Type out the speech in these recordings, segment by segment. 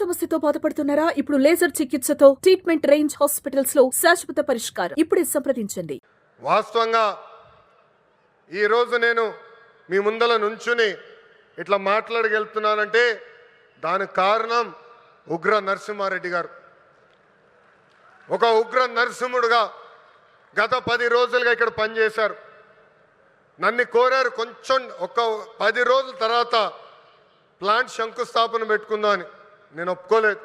సమస్యతో బాధపడుతున్నారా? ఇప్పుడు లేజర్ చికిత్సతో ట్రీట్మెంట్ రేంజ్ హాస్పిటల్స్లో శాశ్వత పరిష్కారం ఇప్పుడే సంప్రదించండి. వాస్తవంగా ఈరోజు నేను మీ ముందల నుంచుని ఇట్లా మాట్లాడగలుగుతున్నానంటే దానికి కారణం ఉగ్ర నరసింహారెడ్డి గారు. ఒక ఉగ్ర నరసింహుడుగా గత పది రోజులుగా ఇక్కడ పనిచేశారు. నన్ను కోరారు కొంచెం ఒక పది రోజుల తర్వాత ప్లాంట్ శంకుస్థాపన పెట్టుకుందామని. నేను ఒప్పుకోలేదు.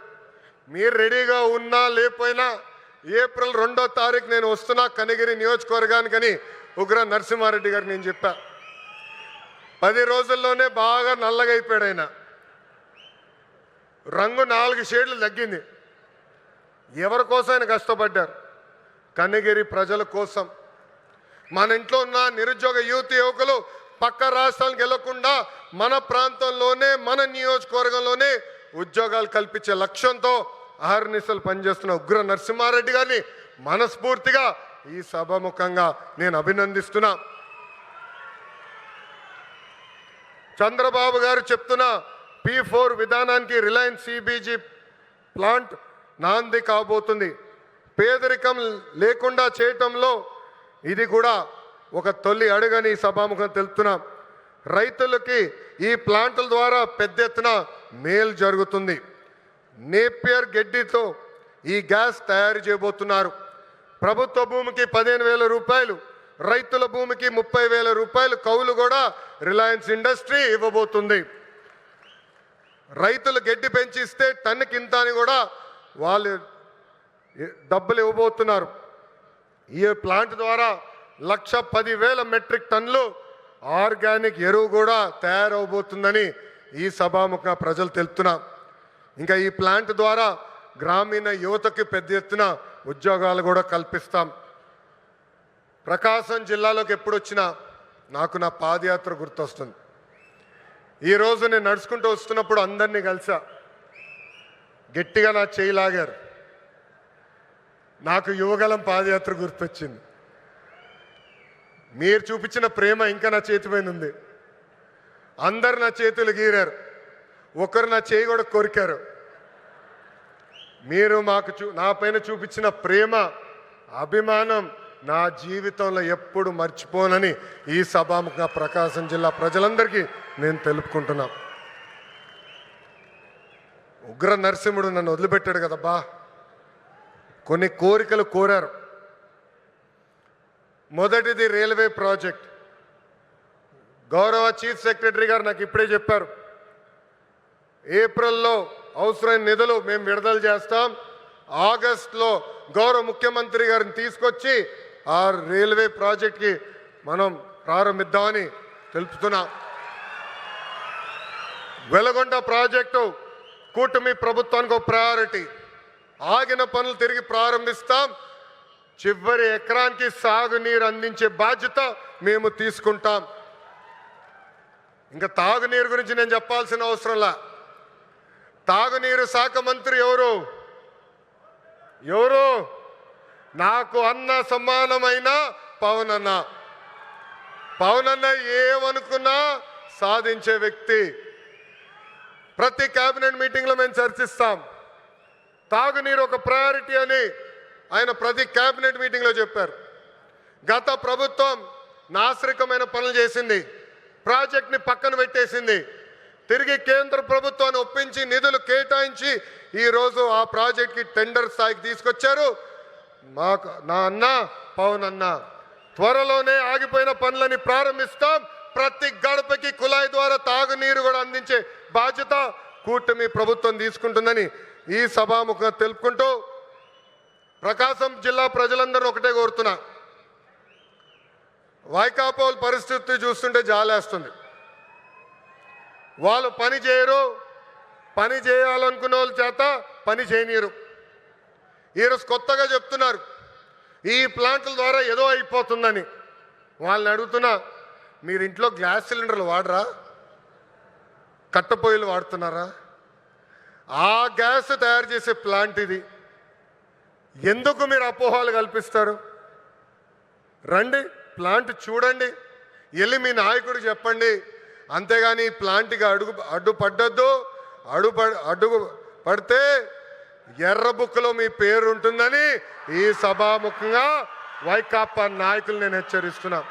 మీరు రెడీగా ఉన్నా లేకపోయినా ఏప్రిల్ రెండో తారీఖు నేను వస్తున్నా కనిగిరి నియోజకవర్గానికని ఉగ్ర నరసింహారెడ్డి గారు నేను చెప్పా. పది రోజుల్లోనే బాగా నల్లగా ఆయన. రంగు నాలుగు షేడ్లు తగ్గింది. ఎవరి కోసం ఆయన కష్టపడ్డారు? కనిగిరి ప్రజల కోసం. మన ఇంట్లో ఉన్న నిరుద్యోగ యువతి యువకులు పక్క రాష్ట్రాలకు వెళ్ళకుండా మన ప్రాంతంలోనే మన నియోజకవర్గంలోనే ఉద్యోగాలు కల్పించే లక్ష్యంతో అహర్నిశలు పనిచేస్తున్న ఉగ్ర నరసింహారెడ్డి గారిని మనస్ఫూర్తిగా ఈ సభాముఖంగా నేను అభినందిస్తున్నా. చంద్రబాబు గారు చెప్తున్న పి ఫోర్ విధానానికి రిలయన్స్ సిబిజీ ప్లాంట్ నాంది కాబోతుంది. పేదరికం లేకుండా చేయటంలో ఇది కూడా ఒక తొలి అడుగని ఈ సభాముఖం తెలుపుతున్నాం. రైతులకి ఈ ప్లాంట్ల ద్వారా పెద్ద ఎత్తున మేలు జరుగుతుంది. నేపియర్ గడ్డితో ఈ గ్యాస్ తయారు చేయబోతున్నారు. ప్రభుత్వ భూమికి పదిహేను వేల రూపాయలు రైతుల భూమికి ముప్పై వేల రూపాయలు కౌలు కూడా రిలయన్స్ ఇండస్ట్రీ ఇవ్వబోతుంది. రైతులు గడ్డి పెంచిస్తే టన్నుకి ఇంత అని కూడా వాళ్ళు డబ్బులు ఇవ్వబోతున్నారు. ఈ ప్లాంట్ ద్వారా లక్ష పదివేల మెట్రిక్ టన్నులు ఆర్గానిక్ ఎరువు కూడా తయారవబోతుందని ఈ సభాముఖ ప్రజలు తెలుపుతున్నాం. ఇంకా ఈ ప్లాంట్ ద్వారా గ్రామీణ యువతకి పెద్ద ఎత్తున ఉద్యోగాలు కూడా కల్పిస్తాం. ప్రకాశం జిల్లాలోకి ఎప్పుడు వచ్చినా నాకు నా పాదయాత్ర గుర్తొస్తుంది. ఈరోజు నేను నడుచుకుంటూ వస్తున్నప్పుడు అందరినీ కలిసా. గట్టిగా నా చేయి లాగారు. నాకు యువగలం పాదయాత్ర గుర్తొచ్చింది. మీరు చూపించిన ప్రేమ ఇంకా నా చేతిపైన ఉంది. అందరు నా చేతులు గీరారు. ఒకరు నా చేయి కూడా కొరికారు. మీరు మాకు చూ నా పైన చూపించిన ప్రేమ అభిమానం నా జీవితంలో ఎప్పుడు మర్చిపోనని ఈ సభాముఖ ప్రకాశం జిల్లా ప్రజలందరికీ నేను తెలుపుకుంటున్నా. ఉగ్ర నరసింహుడు నన్ను వదిలిపెట్టాడు కదబ్బా కొన్ని కోరికలు కోరారు. మొదటిది రైల్వే ప్రాజెక్ట్. గౌరవ చీఫ్ సెక్రటరీ గారు నాకు ఇప్పుడే చెప్పారు. ఏప్రిల్లో అవసరమైన నిధులు మేము విడుదల చేస్తాం. ఆగస్ట్లో గౌరవ ముఖ్యమంత్రి గారిని తీసుకొచ్చి ఆ రైల్వే ప్రాజెక్ట్కి మనం ప్రారంభిద్దామని తెలుపుతున్నాం. వెలగొండ ప్రాజెక్టు కూటమి ప్రభుత్వానికి ఒక ప్రయారిటీ ఆగిన పనులు తిరిగి ప్రారంభిస్తాం. చివరి ఎకరానికి సాగునీరు అందించే బాధ్యత మేము తీసుకుంటాం. ఇంకా తాగునీరు గురించి నేను చెప్పాల్సిన అవసరంలా. తాగునీరు శాఖ మంత్రి ఎవరు? ఎవరు? నాకు అన్న సమానమైన పవనన్న. పవనన్న ఏమనుకున్నా సాధించే వ్యక్తి. ప్రతి కేబినెట్ మీటింగ్లో మేము చర్చిస్తాం. తాగునీరు ఒక ప్రయారిటీ అని ఆయన ప్రతి కేబినెట్ మీటింగ్లో చెప్పారు. గత ప్రభుత్వం నాశరికమైన పనులు చేసింది. ప్రాజెక్ట్ని పక్కన పెట్టేసింది. తిరిగి కేంద్ర ప్రభుత్వాన్ని ఒప్పించి నిధులు కేటాయించి ఈరోజు ఆ ప్రాజెక్ట్కి టెండర్ స్థాయికి తీసుకొచ్చారు. మాకు నా అన్న పవన్ అన్న త్వరలోనే ఆగిపోయిన పనులని ప్రారంభిస్తాం. ప్రతి గడపకి కుళాయి ద్వారా తాగునీరు కూడా అందించే బాధ్యత కూటమి ప్రభుత్వం తీసుకుంటుందని ఈ సభాముఖంగా తెలుపుకుంటూ ప్రకాశం జిల్లా ప్రజలందరూ ఒకటే కోరుతున్నా. వైకాపోల్ పరిస్థితి చూస్తుంటే జాలేస్తుంది. వాళ్ళు పని చేయరు పని చేయాలనుకున్న వాళ్ళ చేత పని చేయనీరు ఈరోజు కొత్తగా చెప్తున్నారు ఈ ప్లాంట్ల ద్వారా ఏదో అయిపోతుందని. వాళ్ళని అడుగుతున్నా మీరు ఇంట్లో గ్యాస్ సిలిండర్లు వాడరా? కట్టెపొయ్యిలు వాడుతున్నారా? ఆ గ్యాస్ తయారు చేసే ప్లాంట్ ఇది. ఎందుకు మీరు అపోహాలు కల్పిస్తారు? రండి ప్లాంట్ చూడండి. వెళ్ళి మీ నాయకుడు చెప్పండి. అంతేగాని ఈ ప్లాంట్కి అడుగు అడ్డు పడ్డొద్దు. అడుగు అడుగు పడితే ఎర్ర బుక్లో మీ పేరు ఉంటుందని ఈ సభాముఖంగా వైకాపా నాయకులు నేను హెచ్చరిస్తున్నా.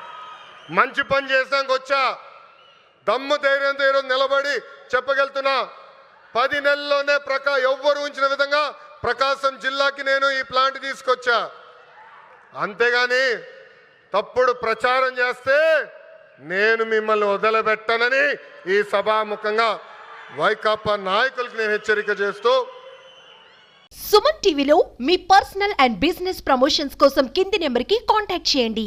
మంచి పని చేసాక వచ్చా. దమ్ము ధైర్యంతో ఈరోజు నిలబడి చెప్పగలుగుతున్నా. పది నెలల్లోనే ప్రకా ఎవ్వరు ఉంచిన విధంగా ప్రకాశం జిల్లాకి నేను ఈ ప్లాంట్ తీసుకొచ్చా. అంతేగాని తప్పుడు ప్రచారం చేస్తే నేను మిమ్మల్ని వదలబెట్టనని ఈ సభాముఖంగా వైకాపా నాయకులకు నేను హెచ్చరిక చేస్తూ సుమన్ టీవీలో మీ పర్సనల్ అండ్ బిజినెస్ ప్రమోషన్స్ కోసం కింది నెంబర్కి కాంటాక్ట్ చేయండి.